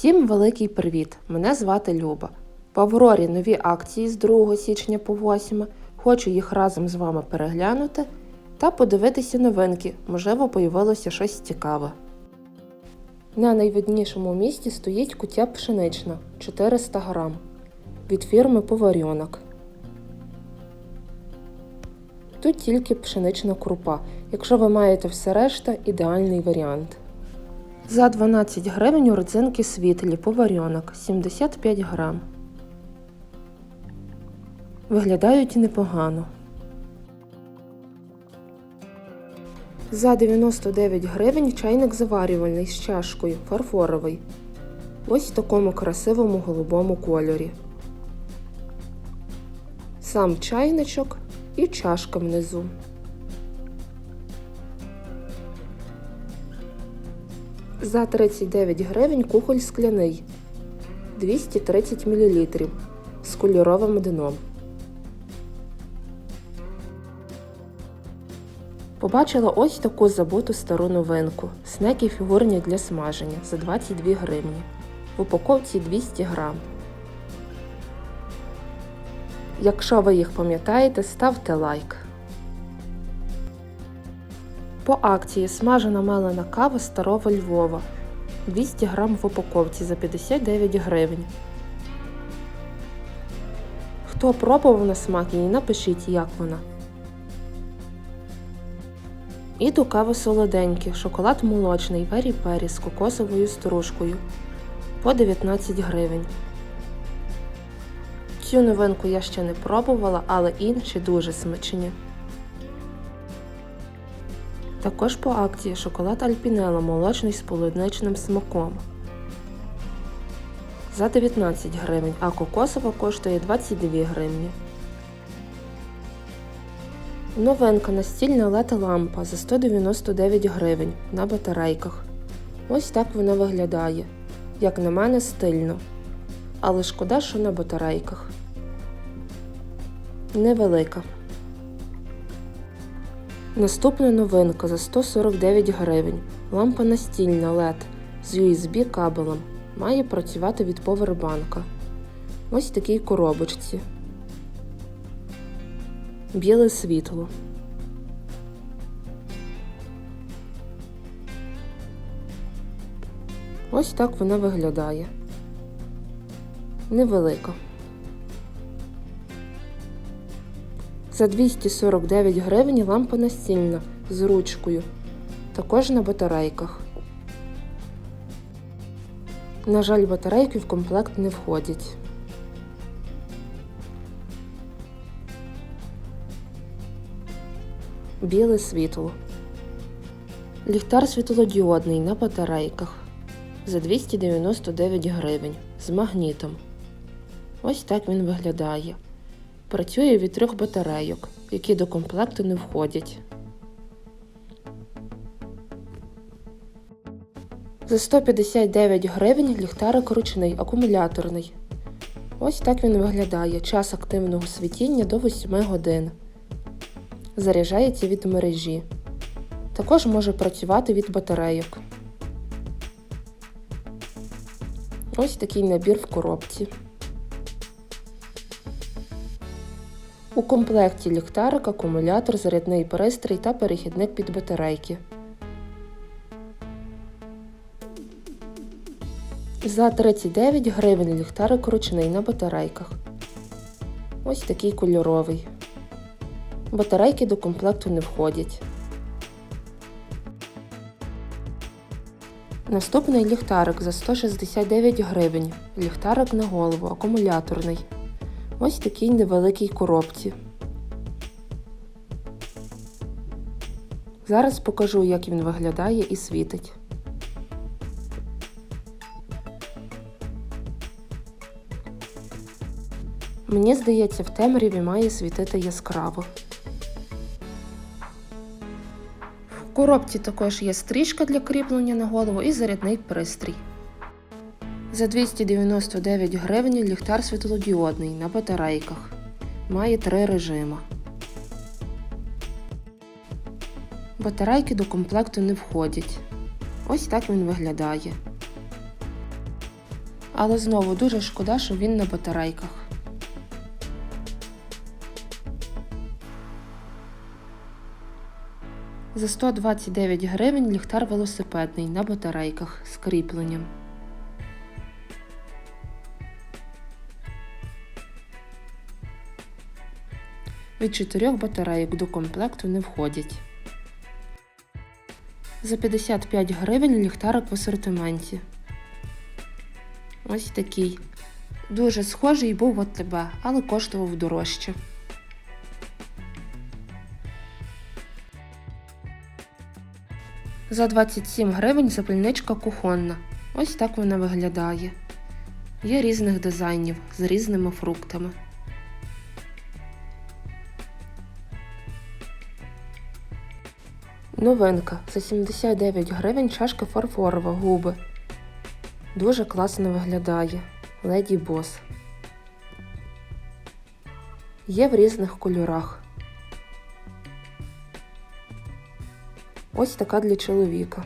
Всім великий привіт! Мене звати Люба. В Аврорі нові акції з 2 січня по 8. Хочу їх разом з вами переглянути та подивитися новинки. Можливо, появилося щось цікаве. На найвиднішому місці стоїть куття пшенична 400 грам від фірми Поварьонок. Тут тільки пшенична крупа. Якщо ви маєте все решта, ідеальний варіант. За 12 гривень родзинки світлі поварьонок 75 грам. Виглядають непогано. За 99 гривень чайник заварювальний з чашкою фарфоровий. Ось в такому красивому голубому кольорі. Сам чайничок і чашка внизу. За 39 гривень кухоль скляний 230 мл з кольоровим дном. Побачила ось таку забуту стару новинку. Снеки фігурні для смаження за 22 гривні. В упаковці 200 грам. Якщо ви їх пам'ятаєте, ставте лайк. По акції смажена мелена кава старого Львова 200 грам в упаковці за 59 гривень. Хто пробував на смак її, напишіть, як вона. І до кави солоденькі, шоколад молочний, вері пері з кокосовою стружкою по 19 гривень. Цю новинку я ще не пробувала, але інші дуже смачні. Також по акції шоколад Альпінело молочний з полуничним смаком. За 19 гривень, а кокосова коштує 22 гривні. Новинка настільна лета лампа за 199 гривень на батарейках. Ось так вона виглядає. Як на мене, стильно. Але шкода, що на батарейках. Невелика. Наступна новинка за 149 гривень. Лампа настільна LED з USB кабелем. Має працювати від повербанка. Ось такій коробочці. Біле світло. Ось так вона виглядає. Невелика. За 249 гривень лампа настільна з ручкою. Також на батарейках. На жаль, батарейки в комплект не входять. Біле світло. Ліхтар світлодіодний на батарейках за 299 гривень з магнітом. Ось так він виглядає. Працює від трьох батарейок, які до комплекту не входять. За 159 гривень ліхтарик ручний акумуляторний. Ось так він виглядає. Час активного світіння до 8 годин. Заряджається від мережі. Також може працювати від батарейок. Ось такий набір в коробці. У комплекті ліхтарик, акумулятор, зарядний пристрій та перехідник під батарейки. За 39 гривень ліхтарик ручний на батарейках. Ось такий кольоровий. Батарейки до комплекту не входять. Наступний ліхтарик за 169 гривень. Ліхтарик на голову, акумуляторний. Ось такій невеликій коробці. Зараз покажу, як він виглядає і світить. Мені здається, в темряві має світити яскраво. В коробці також є стрічка для кріплення на голову і зарядний пристрій. За 299 гривень ліхтар світлодіодний на батарейках. Має три режими. Батарейки до комплекту не входять. Ось так він виглядає. Але знову дуже шкода, що він на батарейках. За 129 гривень ліхтар велосипедний на батарейках з кріпленням. Від чотирьох батарейок до комплекту не входять. За 55 гривень ліхтарик в асортименті. Ось такий. Дуже схожий був от тебе, але коштував дорожче. За 27 гривень запальничка кухонна. Ось так вона виглядає. Є різних дизайнів з різними фруктами. Новинка за 79 гривень чашка фарфорова губи. Дуже класно виглядає. Леді Бос. Є в різних кольорах. Ось така для чоловіка.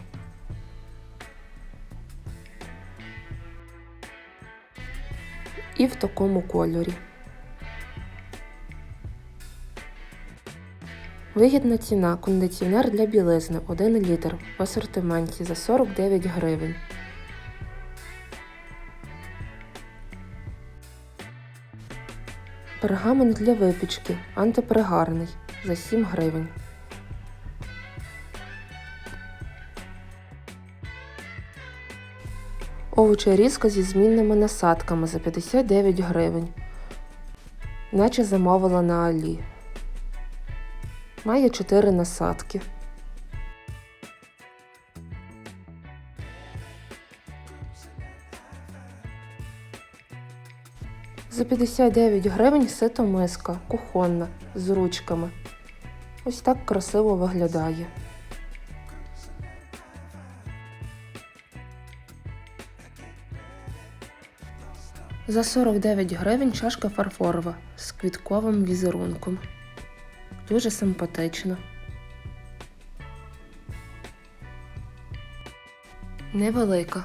І в такому кольорі. Вигідна ціна кондиціонер для білизни 1 літр в асортименті за 49 гривень. Пергамент для випічки антипригарний за 7 гривень. Овочерізка зі змінними насадками за 59 гривень. Наче замовила на Алі. Має 4 насадки. За 59 гривень сито миска, кухонна, з ручками. Ось так красиво виглядає. За 49 гривень чашка фарфорова з квітковим візерунком. Дуже симпатично. Невелика.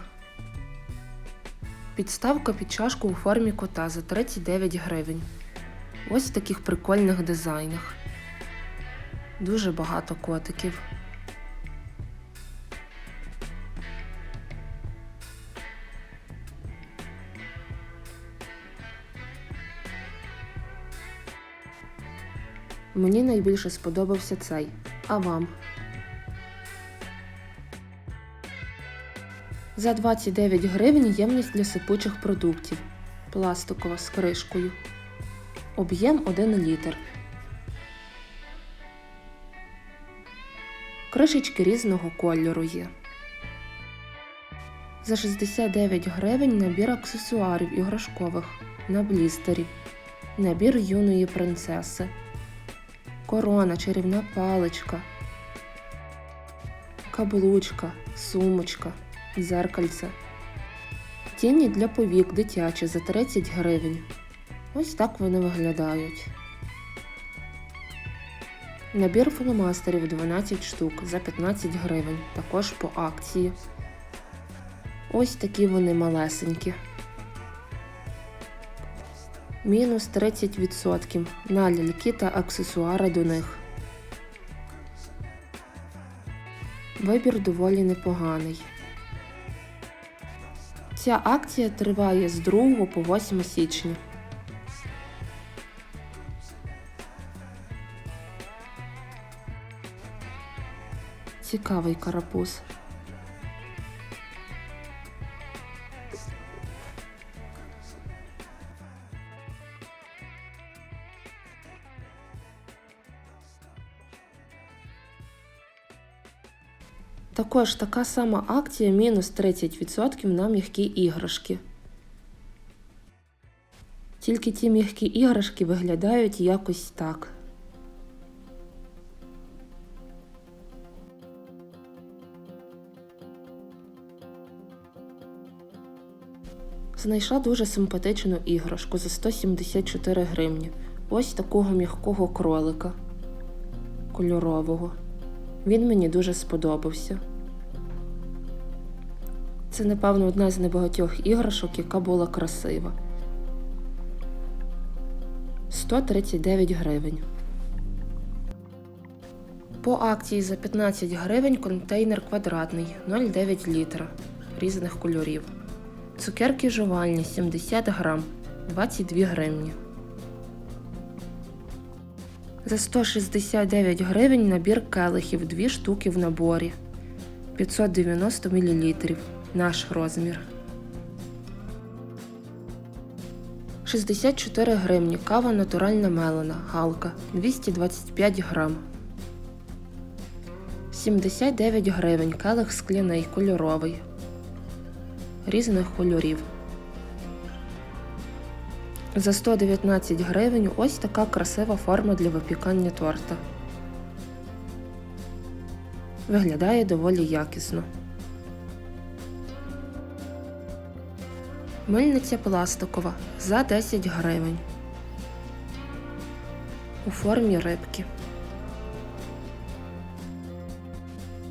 Підставка під чашку у формі кота за 39 гривень. Ось в таких прикольних дизайнах. Дуже багато котиків. Мені найбільше сподобався цей. А вам? За 29 гривень ємність для сипучих продуктів. Пластикова з кришкою. Об'єм 1 літр. Кришечки різного кольору є. За 69 гривень набір аксесуарів іграшкових на блістері. Набір юної принцеси. Корона, чарівна паличка, каблучка, сумочка, дзеркальце. Тіні для повік дитячі за 30 гривень. Ось так вони виглядають. Набір фломастерів 12 штук за 15 гривень, також по акції. Ось такі вони малесенькі. Мінус 30% на ляльки та аксесуари до них. Вибір доволі непоганий. Ця акція триває з 2 по 8 січня. Цікавий карапуз. Також така сама акція мінус 30% на м'які іграшки. Тільки ті м'які іграшки виглядають якось так. Знайшла дуже симпатичну іграшку за 174 гривні. Ось такого м'якого кролика кольорового. Він мені дуже сподобався. Це, напевно, одна з небагатьох іграшок, яка була красива. 139 гривень. По акції за 15 гривень контейнер квадратний 0,9 літра різних кольорів. Цукерки жувальні 70 грам 22 гривні. За 169 гривень набір келихів 2 штуки в наборі 590 мл. Наш розмір. 64 гривні. Кава натуральна мелена. Галка 225 грам. 79 гривень. Келих скляний кольоровий. Різних кольорів. За 119 гривень ось така красива форма для випікання торта. Виглядає доволі якісно. Мильниця пластикова за 10 гривень. У формі рибки.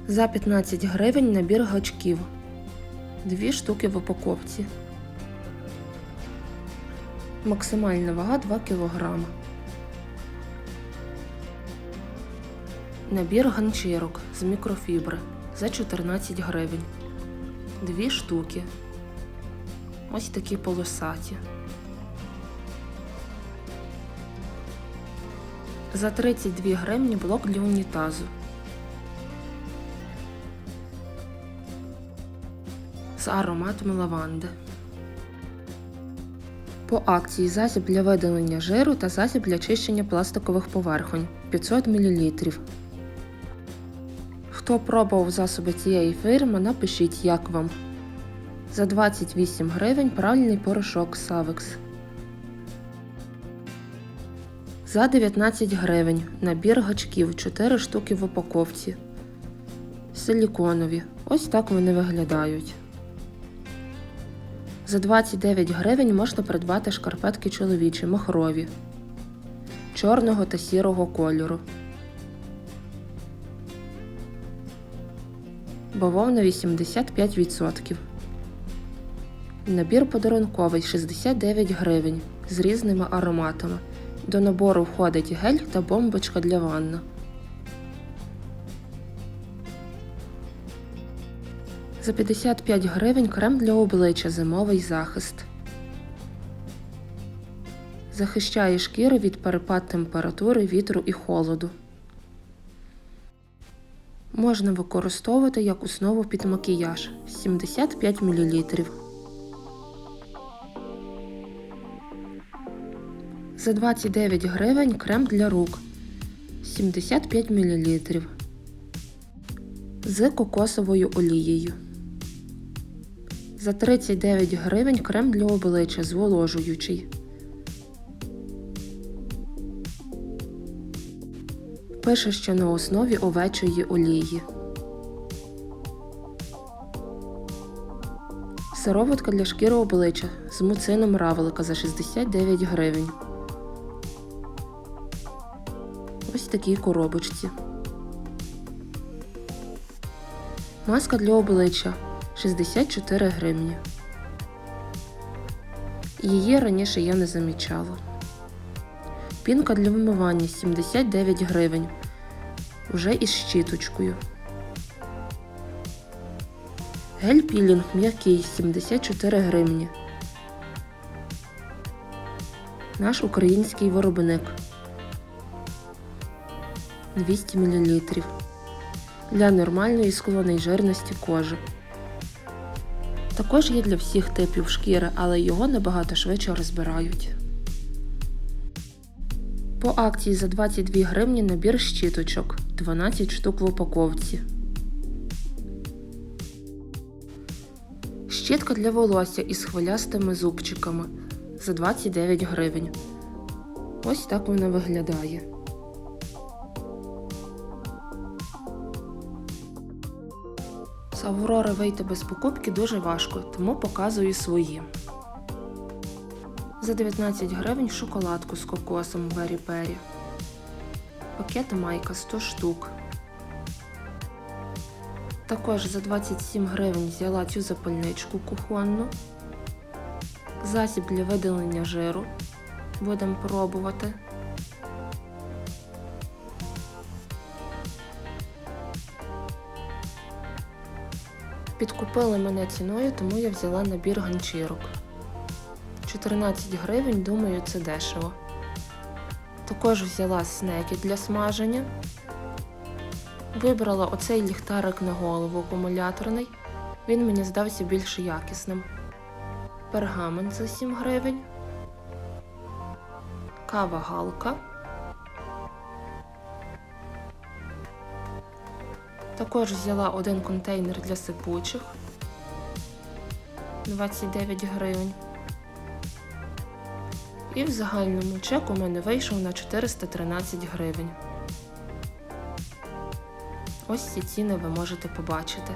За 15 гривень набір гачків. Дві штуки в упаковці. Максимальна вага 2 кг. Набір ганчірок з мікрофібри за 14 гривень. Дві штуки. Ось такі полосаті. За 32 гривні блок для унітазу. З ароматом лаванди. По акції засіб для видалення жиру та засіб для чищення пластикових поверхонь 500 мл. Хто пробував засоби цієї фірми, напишіть, як вам. За 28 гривень пральний порошок Савекс. За 19 гривень набір гачків 4 штуки в упаковці. Силіконові. Ось так вони виглядають. За 29 гривень можна придбати шкарпетки чоловічі махрові чорного та сірого кольору. Бавовна 85%. Набір подарунковий 69 гривень з різними ароматами. До набору входить гель та бомбочка для ванна. За 55 гривень крем для обличчя зимовий захист. Захищає шкіру від перепад температури, вітру і холоду. Можна використовувати як основу під макіяж 75 мл. За 29 гривень крем для рук 75 мл з кокосовою олією. За 39 гривень крем для обличчя зволожуючий. Пише, що на основі овечої олії. Сироватка для шкіри обличчя з муцином равлика за 69 гривень. Такій коробочці. Маска для обличчя 64 гривні. Її раніше я не замічала. Пінка для вимивання 79 гривень. Уже із щіточкою. Гель пілінг м'який 74 гривні. Наш український виробник 200 мл. Для нормальної склонної жирності кожи. Також є для всіх типів шкіри, але його набагато швидше розбирають. По акції за 22 гривні набір щіточок 12 штук в упаковці. Щітка для волосся із хвилястими зубчиками за 29 гривень. Ось так вона виглядає. З Аврори вийти без покупки дуже важко, тому показую свої. За 19 гривень шоколадку з кокосом Бері Пері. Пакет майка 100 штук. Також за 27 гривень взяла цю запальничку кухонну. Засіб для видалення жиру. Будемо пробувати. Підкупили мене ціною, тому я взяла набір ганчірок. 14 гривень, думаю, це дешево. Також взяла снеки для смаження. Вибрала оцей ліхтарик на голову акумуляторний. Він мені здався більш якісним. Пергамент за 7 гривень. Кава галка. Також взяла один контейнер для сипучих 29 гривень. І в загальному чек у мене вийшов на 413 гривень. Ось ці ціни ви можете побачити.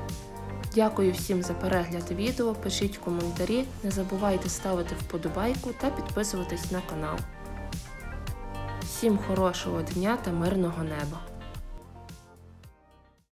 Дякую всім за перегляд відео, пишіть коментарі, не забувайте ставити вподобайку та підписуватись на канал. Всім хорошого дня та мирного неба!